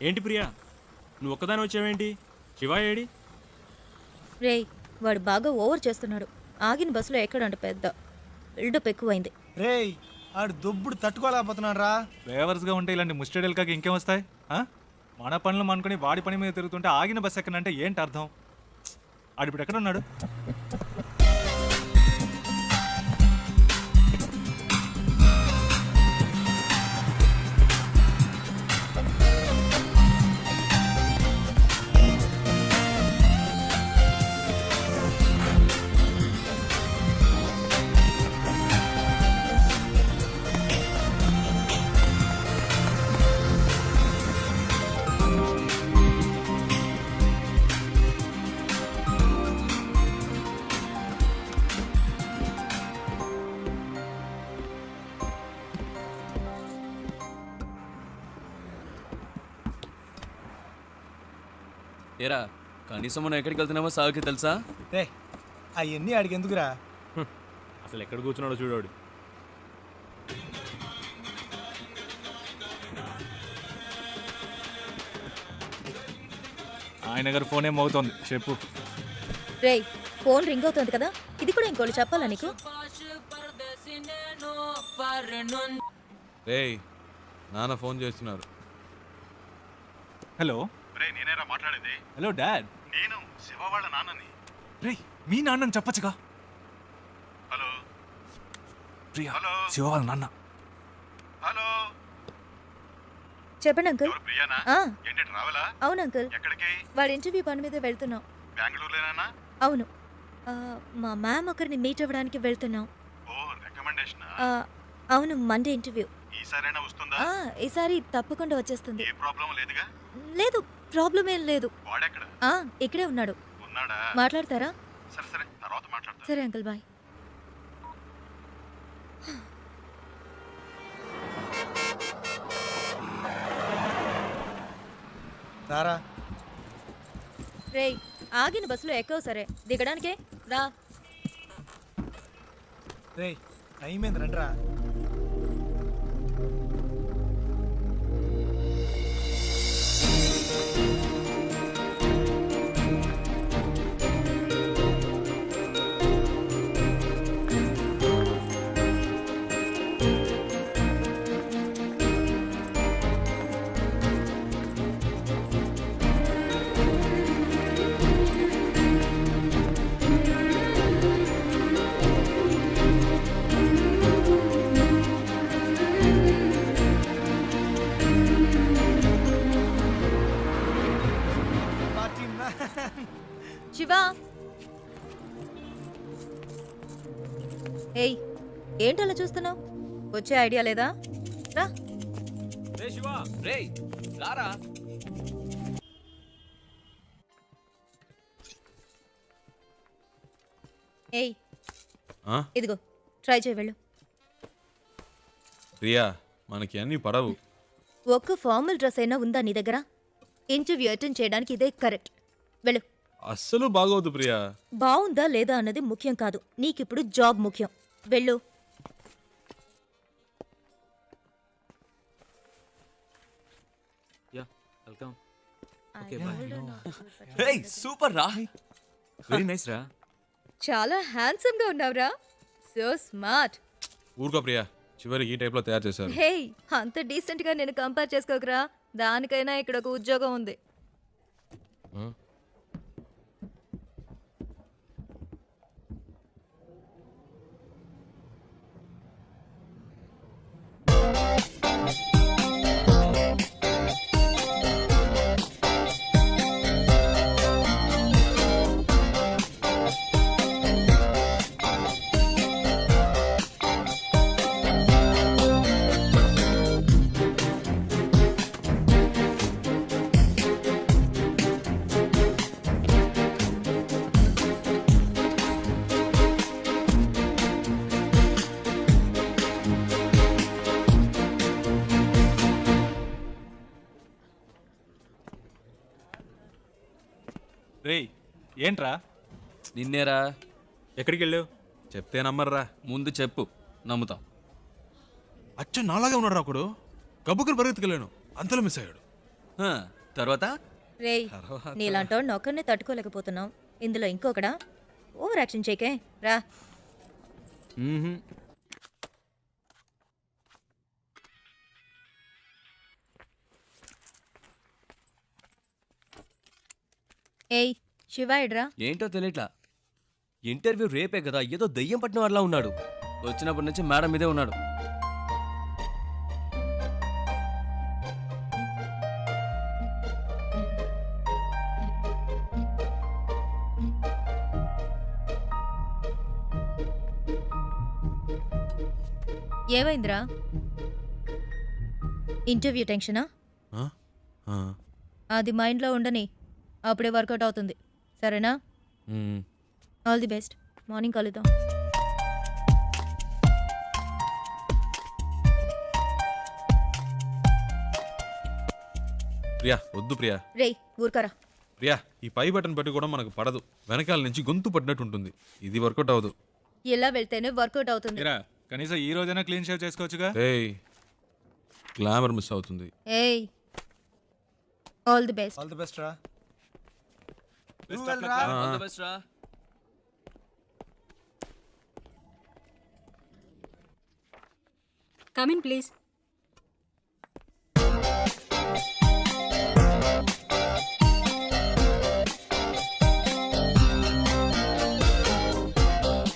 ఏంటి ప్రియా? నువ్వు ఒక్కదాని వచ్చావేంటి? శివ ఏడి? రేయ్ వాడు బాగా ఓవర్ చేస్తున్నాడు. ఆగిన బస్సులో ఎక్కడంట పెద్ద బిల్డప్ ఎక్కువైంది. రేయ్ ఆడు దొబ్బుడు తట్టుకోలేకపోతున్నాడు రా డ్రైవర్స్గా ఉంటే ఇలాంటి ముస్టడీలు కాక ఇంకేం వస్తాయి? ఆ? మన పనులు అనుకుని వాడి పని మీద తిరుగుతుంటే ఆగిన బస్ ఎక్కడంటే ఏంటి అర్థం? ఆడు ఇప్పుడు ఎక్కడ ఉన్నాడు? ఏరా కనీసం మనం ఎక్కడికి వెళ్తున్నామో సాగుకి తెలుసా? రే అవన్నీ ఆడికి ఎందుకురా? అసలు ఎక్కడ కూర్చున్నాడో చూడాడు. ఆయన గారు ఫోన్ ఏం మోగుతోంది? చెప్పు. రేయ్ ఫోన్ రింగ్ అవుతుంది కదా? ఇది కూడా ఇంకోళ్ళు చెప్పాలా నీకు? రేయ్ నాన్న ఫోన్ చేస్తున్నారు. హలో? రే నేనేరా మాట్లాడేది? Hello dad. నేను శివ వాళ్ళ నాన్నని. రే మీ నాన్నని చెప్పచ్చుగా. హలో. ప్రియా హలో. శివ వాళ్ళ నాన్న. హలో. చెప్పండి అంకుల్. ప్రియానా? ఆ, ఏంటి ట్రావెలా అవును అంకుల్. ఎక్కడికి? వాడి ఇంటర్వ్యూ పని మీద వెళ్తున్నాం. బెంగళూరులోనా అవును. ఆ, మా మ్యామ్ ఒకరిని మీట్ అవ్వడానికి వెళ్తున్నాం. ఓ రికమెండేషన్? ఆ, అవును మండే ఇంటర్వ్యూ. ఈసారైనా వస్తుందా? ఆ, ఈసారి తప్పకుండా వచ్చేస్తుంది. ఏ ప్రాబ్లం లేదుగా? లేదు ప్రాబ్లం ఏం లేదు. వాడెక్కడ? ఆ, ఇక్కడే ఉన్నాడు. ఉన్నాడా? మాట్లాడతారా? సరే సరే తర్వాత మాట్లాడతా. సరే అంకుల్ బాయ్. రారా? రేయ్ ఆగిన బస్సులో ఎక్కవు సరే. దిగడానికే? రా. రేయ్ టైం ఏంది? రండిరా. ఏయ్ ఏంటలా చూస్తున్నావు? వచ్చే ఐడియా లేదా? రా. రే శివ రే రారా? ఏయ్ ఆ? ఇదిగో ట్రై చేయి వెళ్ళు. ప్రియా మనకి అన్ని పడవు. ఒక్క ఫార్మల్ డ్రెస్ అయినా ఉందా నీ దగ్గర? ఇంటర్వ్యూ అటెండ్ చేయడానికి ఇదే కరెక్ట్. వెళ్ళు. అస్సలు బాగోదు ప్రియా. బాగుందా లేదా అన్నది ముఖ్యం కాదు. నీకిప్పుడు జాబ్ ముఖ్యం. వెళ్ళు. Yeah welcome. రే సూపర్ రా. వెరీ నైస్ రా. చాలా హ్యాండ్సమ్గా ఉన్నావురా. So smart. ఊరుకో ప్రియా. చివరికి ఈ టైప్లో తయారు చేశారు. హే అంత డీసెంట్గా నేను కంపేర్ చేసుకోకరా. దానికైనా ఇక్కడ ఒక ఉద్యోగం ఉంది. ఏంట్రా? నిన్నేరా? ఎక్కడికి వెళ్ళావు చెప్తే నమ్మర్రా. ముందు చెప్పు. నమ్ముతాం. అచ్చ నాలాగే ఉన్నాడు ఒకడు గబ్బుకుని పరిగెత్తుకెళ్ళాను. అంతలో మిస్ అయ్యాడు. హ, తర్వాత? రేయ్ నీలాంటోడిని ఒక్కరినే తట్టుకోలేకపోతున్నావు ఇందులో ఇంకొకడా? Over action చేయకే. రా. మ్మ్హ్మ్. ఏయ్ శివ ఇడ్రా ఏంటో తెలియట్లా ఇంటర్వ్యూ రేపే కదా ఏదో దయ్యం పట్టిన వాళ్ళ ఉన్నాడు. వచ్చినప్పటి నుంచి మేడం మీదే ఉన్నాడు. ఏమైందిరా? ఇంటర్వ్యూ టెన్షనా. అది మైండ్లో ఉండని అప్పుడే వర్కౌట్ అవుతుంది. సరేనా. ఆల్ ది బెస్ట్ మార్నింగ్ కలుద్దాం. ప్రియా వద్దు ప్రియా. రేయ్ ఊరుకరా. ప్రియా ఈ పై బటన్ పెట్టి కూడా మనకు పడదు. వెనకాల నుంచి గొంతు పడినట్టు ఉంటుంది. ఇది వర్కౌట్ అవ్వదు. ఇలా వెళ్తేనే వర్కౌట్ అవుతుంది. ఇరా కనీసం ఈ రోజైనా క్లీన్ షేవ్ చేసుకోవచ్చుగా? ఏయ్ గ్లామర్ మిస్ అవుతుంది. ఏయ్ all the best all the best రా. All the best రా. Come in, please.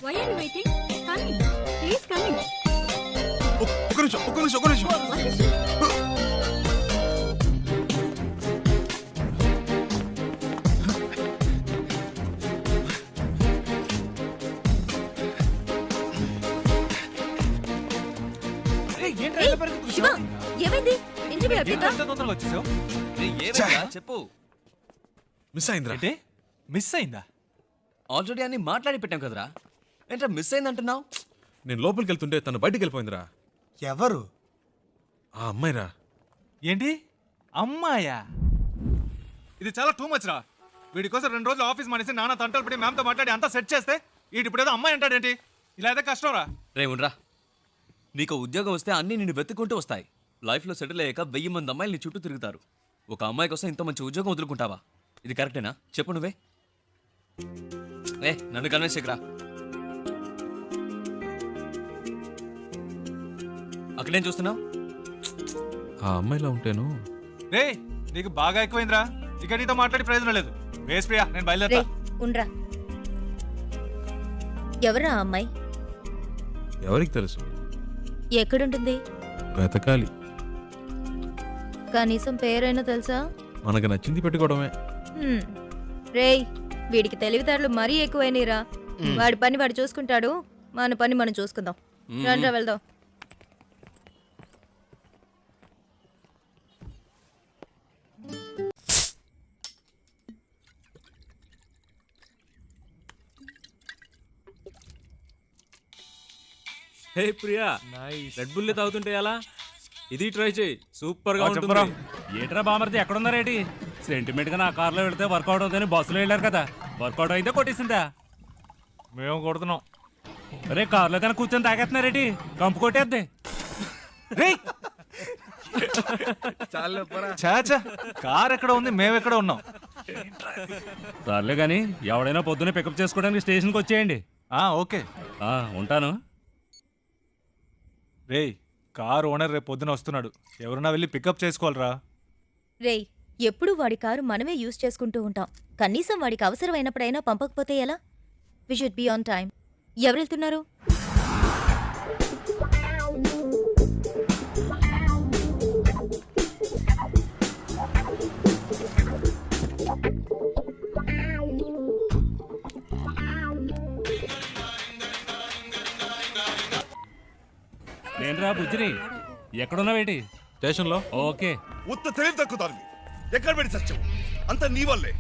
Why are you waiting? Come in. Please come in. ఒక్క నిమిషం ఒక్క నిమిషం ఒక్క నిమిషం శివ ఏమైంది? ఇంటర్వ్యూ అయిపోయిందా తొందరగా వచ్చేసావు? చెప్పు. మిస్ అయిందిరా. ఏంటి? మిస్ అయిందా? ఆల్రెడీ అన్ని మాట్లాడి పెట్టాం కదరా. ఏంట్రా మిస్ అయిందంటున్నావు? నేను లోపలికి వెళ్తుంటే తను బయటికి వెళ్ళిపోయిందిరా ఎవరు? ఆ అమ్మాయిరా. ఏంటి? అమ్మాయా? ఇది చాలా టూ మచ్ రా. వీడి కోసం రెండు రోజులు ఆఫీస్ మానేసి నాన్న తంటలు పడి మ్యామ్తో మాట్లాడి అంతా సెట్ చేస్తే వీడి ఇప్పుడు ఏదో అమ్మాయి అంటాడేంటి? ఇలా అయితే కష్టం రా రే ఉండరా. నీకు ఉద్యోగం వస్తే అన్నీ నిన్ను వెతుక్కుంటూ వస్తాయి. లైఫ్లో సెటిల్ అయ్యాక వెయ్యి మంది అమ్మాయిలు నీ చుట్టూ తిరుగుతారు. ఒక అమ్మాయి కోసం ఇంత మంచి ఉద్యోగం వదులుకుంటావా? ఇది కరెక్టేనా చెప్పు నువ్వే. ఏ నన్ను కన్విన్స్ చేయకురా అక్కడేం చూస్తున్నావు? ఆ అమ్మాయిలా ఉంటేను. రే నీకు బాగా ఎక్కువైందిరా. ఇక నీతో మాట్లాడి ప్రయోజనం లేదు. వేస్ ప్రియా నేను బయలుదేరా ఉండ్రా. ఎవరా ఆ అమ్మాయి? ఎవరికి తెలుసు? ఎక్కడుంటుంది? వెతకాలి. కనీసం పేరైనా తెలుసా? మనకు నచ్చింది పెట్టుకోవడమే. హ్మ్. రేయ్ వీడికి తెలివితేటలు మరీ ఎక్కువైనరా వాడి పని వాడు చూసుకుంటాడు. మన పని మనం చూసుకుందాం. రండ్రా వెళ్దాం. హే ప్రియా రెడ్ బుల్ తాగుతుంటే ఎలా? ఇది ట్రై చేయి. సూపర్గా ఉంటుంది. ఏట్రా బామర్ది ఎక్కడున్నారేటి సెంటిమెంట్గా నా కార్లో వెళ్తే వర్కౌట్ అవుతుందని బస్సులో వెళ్ళారు కదా. వర్కౌట్ అయితే కొట్టేసిందా? మేము కొడుతున్నాం. అరే కార్లో కన్నా కూర్చొని తాగేస్తున్నారేటి కంపు కొట్టేద్ది. చాచా కార్ ఎక్కడ ఉంది? మేము ఎక్కడ ఉన్నాం? సర్లే కానీ ఎవడైనా పొద్దున్నే పికప్ చేసుకోవడానికి స్టేషన్కి వచ్చేయండి. ఆ ఓకే. ఆ, ఉంటాను. రేయ్ కార్ ఓనర్ రేపు పొద్దున వస్తున్నాడు. ఎవరన్నా వెళ్ళి పికప్ చేసుకోవాలరా. రేయ్ ఎప్పుడు వాడి కారు మనమే యూజ్ చేసుకుంటూ ఉంటాం. కనీసం వాడికి అవసరమైనప్పుడైనా పంపకపోతే ఎలా? We should be on time ఎవరు నేనురా బుజ్జిని. ఎక్కడున్నావేటి? స్టేషన్లో. ఓకే. ఉత్త తెలివి తక్కుతారు ఎక్కడ పెట్టి సత్యం. అంత నీ వల్లే.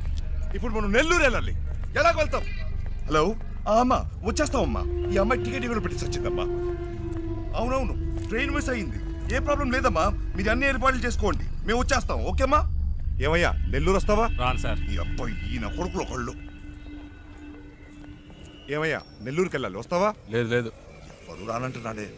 ఇప్పుడు మనం నెల్లూరు వెళ్ళాలి. ఎలా వెళ్తాం. హలో? ఆ అమ్మ వచ్చేస్తామమ్మా ఈ అమ్మాయి టికెట్ కూడా పెట్టి సచ్చిందమ్మా. అవునవును ట్రైన్ మిస్ అయింది ఏ ప్రాబ్లం లేదమ్మా. మీరు అన్ని ఏర్పాట్లు చేసుకోండి. మేము వచ్చేస్తాం. ఓకేమ్మా? ఏమయ్యా నెల్లూరు వస్తావా? రాను సార్. ఈ అబ్బాయి ఈయన కొడుకులు ఒకళ్ళు ఏమయ్యా నెల్లూరుకి వెళ్ళాలి. వస్తావా? లేదు లేదు. ఎవరు రానంటున్నాడే?